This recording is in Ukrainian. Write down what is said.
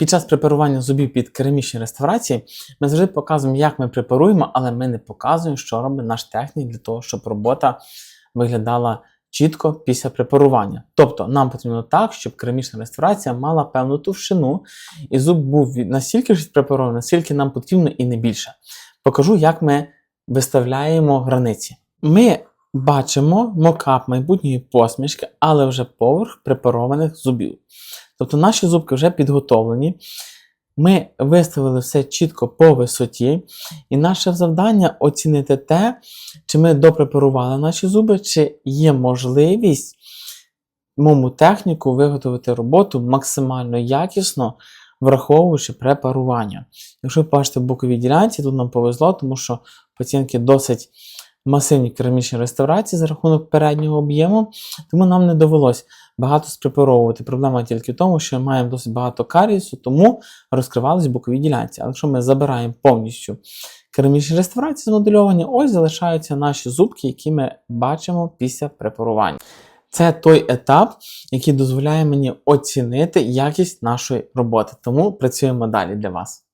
Під час препарування зубів під керамічні реставрації ми завжди показуємо, як ми препаруємо, але ми не показуємо, що робить наш технік для того, щоб робота виглядала чітко після препарування. Тобто нам потрібно так, щоб керамічна реставрація мала певну товщину, і зуб був настільки ж препарований, наскільки нам потрібно, і не більше. Покажу, як ми виставляємо границі. Ми бачимо мокап майбутньої посмішки, але вже поверх препарованих зубів. Тобто наші зубки вже підготовлені. Ми виставили все чітко по висоті, і наше завдання оцінити те, чи ми допрепарували наші зуби, чи є можливість моєму техніку виготовити роботу максимально якісно, враховуючи препарування. Якщо ви бачите в боковій ділянці, тут нам повезло, тому що пацієнтки досить масивні керамічні реставрації за рахунок переднього об'єму, тому нам не довелось багато спрепаровувати. Проблема тільки в тому, що ми маємо досить багато карієсу, тому розкривались бокові ділянці. Але якщо ми забираємо повністю керамічні реставрації змодельовані, ось залишаються наші зубки, які ми бачимо після препарування. Це той етап, який дозволяє мені оцінити якість нашої роботи. Тому працюємо далі для вас.